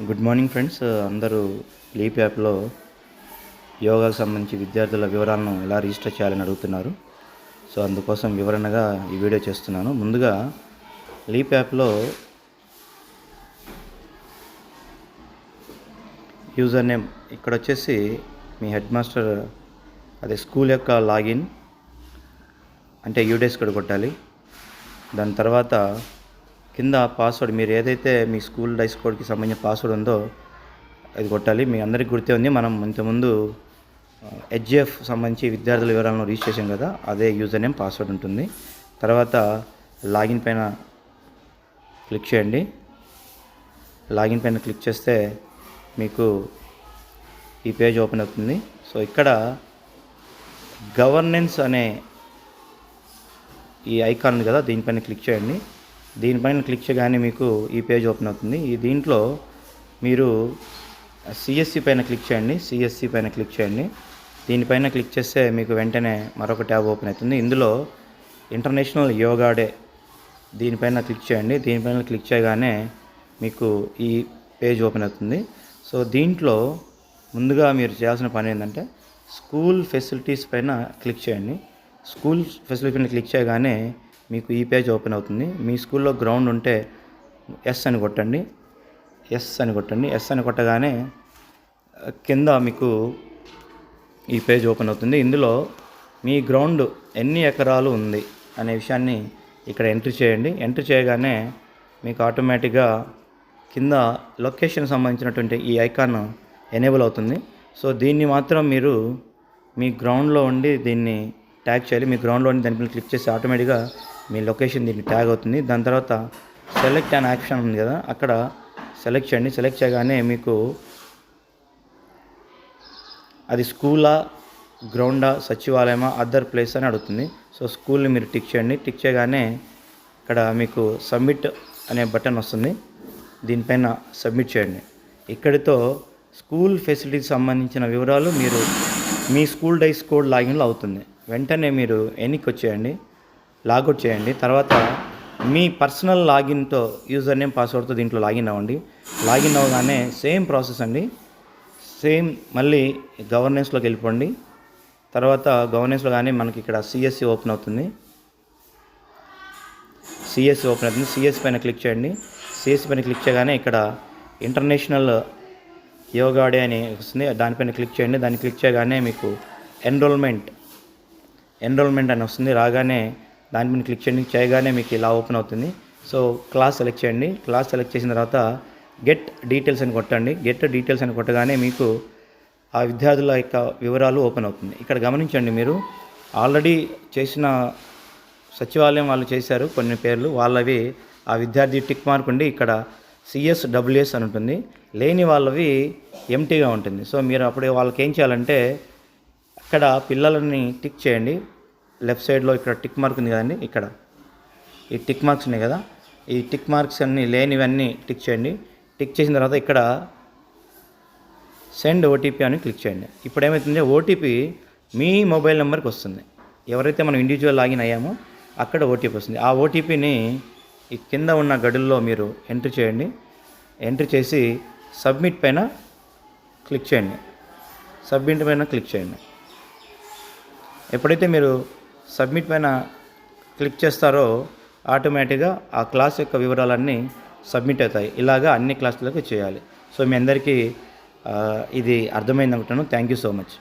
Good morning friends అందరూ leap యాప్లో యోగాకు సంబంధించి విద్యార్థుల వివరాలను ఎలా రిజిస్టర్ చేయాలని అడుగుతున్నారు. సో అందుకోసం వివరణగా ఈ వీడియో చేస్తున్నాను. ముందుగా లీప్ యాప్లో యూజర్ నేమ్ ఇక్కడ వచ్చేసి మీ హెడ్ మాస్టర్ అదే స్కూల్ యొక్క లాగిన్ అంటే యూడేస్ కూడా కొట్టాలి. దాని తర్వాత కింద పాస్వర్డ్ మీరు ఏదైతే మీ స్కూల్ డైస్ కోడ్కి సంబంధించిన పాస్వర్డ్ ఉందో అది కొట్టాలి. మీ అందరికీ గుర్తే ఉంది మనం ఇంతకుముందు హెచ్జిఎఫ్ సంబంధించి విద్యార్థుల వివరాలను రీచ్ చేసాం కదా అదే యూజర్ నేమ్ పాస్వర్డ్ ఉంటుంది. తర్వాత లాగిన్ పైన క్లిక్ చేయండి. లాగిన్ పైన క్లిక్ చేస్తే మీకు ఈ పేజ్ ఓపెన్ అవుతుంది. సో ఇక్కడ గవర్నెన్స్ అనే ఈ ఐకాన్ ఉంది కదా దీనిపైన క్లిక్ చేయండి. దీనిపైన క్లిక్ చేయగానే మీకు ఈ పేజ్ ఓపెన్ అవుతుంది. ఈ దీంట్లో మీరు సిఎస్సి పైన క్లిక్ చేయండి. సిఎస్సి పైన క్లిక్ చేయండి. దీనిపైన క్లిక్ చేస్తే మీకు వెంటనే మరొక ట్యాబ్ ఓపెన్ అవుతుంది. ఇందులో ఇంటర్నేషనల్ యోగా డే దీనిపైన క్లిక్ చేయండి. దీనిపైన క్లిక్ చేయగానే మీకు ఈ పేజ్ ఓపెన్ అవుతుంది. సో దీంట్లో ముందుగా మీరు చేయాల్సిన పని ఏంటంటే స్కూల్ ఫెసిలిటీస్ పైన క్లిక్ చేయండి. స్కూల్ ఫెసిలిటీ పైన క్లిక్ చేయగానే మీకు ఈ పేజ్ ఓపెన్ అవుతుంది. మీ స్కూల్లో గ్రౌండ్ ఉంటే ఎస్ అని కొట్టండి. ఎస్ అని కొట్టండి. ఎస్ అని కొట్టగానే కింద మీకు ఈ పేజ్ ఓపెన్ అవుతుంది. ఇందులో మీ గ్రౌండ్ ఎన్ని ఎకరాలు ఉంది అనే విషయాన్ని ఇక్కడ ఎంట్రీ చేయండి. ఎంట్రీ చేయగానే మీకు ఆటోమేటిక్గా కింద లొకేషన్ సంబంధించినటువంటి ఈ ఐకాన్ ఎనేబుల్ అవుతుంది. సో దీన్ని మాత్రం మీరు మీ గ్రౌండ్లో ఉండి దీన్ని ట్యాగ్ చేయాలి. మీ గ్రౌండ్లో ఉండి దానిపైన క్లిక్ చేసి ఆటోమేటిక్గా మీ లొకేషన్ దీన్ని ట్యాగ్ అవుతుంది. దాని తర్వాత సెలెక్ట్ అనే ఆప్షన్ ఉంది కదా అక్కడ సెలెక్ట్ చేయండి. సెలెక్ట్ చేయగానే మీకు అది స్కూలా గ్రౌండా సచివాలయమా అదర్ ప్లేస్ అని అడుగుతుంది. సో స్కూల్ని మీరు టిక్ చేయండి. టిక్ చేయగానే ఇక్కడ మీకు సబ్మిట్ అనే బటన్ వస్తుంది. దీనిపైన సబ్మిట్ చేయండి. ఇక్కడితో స్కూల్ ఫెసిలిటీకి సంబంధించిన వివరాలు మీరు మీ స్కూల్ డైస్ కోడ్ లాగిన్లో అవుతుంది. వెంటనే మీరు ఎన్నికొచ్చేయండి లాగౌట్ చేయండి. తర్వాత మీ పర్సనల్ లాగిన్తో యూజర్ నేమ్ పాస్వర్డ్తో దీంట్లో లాగిన్ అవ్వండి. లాగిన్ అవ్వగానే సేమ్ ప్రాసెస్ అండి. సేమ్ మళ్ళీ గవర్నెన్స్లోకి వెళ్ళిపోండి. తర్వాత గవర్నెన్స్లో కానీ మనకి ఇక్కడ సిఎస్సి ఓపెన్ అవుతుంది. సిఎస్సి ఓపెన్ అవుతుంది. సిఎస్సి పైన క్లిక్ చేయండి. సిఎస్సి పైన క్లిక్ చేయగానే ఇక్కడ ఇంటర్నేషనల్ యోగా డే అని వస్తుంది. దానిపైన క్లిక్ చేయండి. దాన్ని క్లిక్ చేయగానే మీకు ఎన్రోల్మెంట్ ఎన్రోల్మెంట్ అని వస్తుంది. రాగానే దాని మీద క్లిక్ చేయండి. చేయగానే మీకు ఇలా ఓపెన్ అవుతుంది. సో క్లాస్ సెలెక్ట్ చేయండి. క్లాస్ సెలెక్ట్ చేసిన తర్వాత గెట్ డీటెయిల్స్ అని కొట్టండి. గెట్ డీటెయిల్స్ అని కొట్టగానే మీకు ఆ విద్యార్థుల యొక్క వివరాలు ఓపెన్ అవుతుంది. ఇక్కడ గమనించండి మీరు. ఆల్రెడీ చేసిన సచివాలయం వాళ్ళు చేశారు కొన్ని పేర్లు. వాళ్ళవి ఆ విద్యార్థి టిక్ మార్క్ ఉండి ఇక్కడ సిఎస్ డబ్ల్యూఎస్ అని ఉంటుంది. లేని వాళ్ళవి ఎంటీగా ఉంటుంది. సో మీరు అప్పుడు వాళ్ళకి ఏం చేయాలంటే అక్కడ పిల్లలని టిక్ చేయండి. లెఫ్ట్ సైడ్లో ఇక్కడ టిక్ మార్క్ ఉంది కదండి ఇక్కడ. ఈ టిక్ మార్క్స్ ఉన్నాయి కదా ఈ టిక్ మార్క్స్ అన్నీ లేనివన్నీ టిక్ చేయండి. టిక్ చేసిన తర్వాత ఇక్కడ సెండ్ ఓటీపీ అని క్లిక్ చేయండి. ఇప్పుడు ఏమవుతుందంటే ఓటీపీ మీ మొబైల్ నెంబర్కి వస్తుంది. ఎవరైతే మనం ఇండివిజువల్ లాగిన్ అయ్యామో అక్కడ ఓటీపీ వస్తుంది. ఆ ఓటీపీని ఈ కింద ఉన్న గడుల్లో మీరు ఎంట్రీ చేయండి. ఎంట్రీ చేసి సబ్మిట్ పైన క్లిక్ చేయండి. సబ్మిట్ పైన క్లిక్ చేయండి. ఎప్పుడైతే మీరు సబ్మిట్ పైన క్లిక్ చేస్తారో ఆటోమేటిక్గా ఆ క్లాస్ యొక్క వివరాలన్నీ సబ్మిట్ అవుతాయి. ఇలాగా అన్ని క్లాసులకు చేయాలి. సో మీ అందరికీ ఇది అర్థమైంది అనుకుంటాను థ్యాంక్ యూ సో మచ్.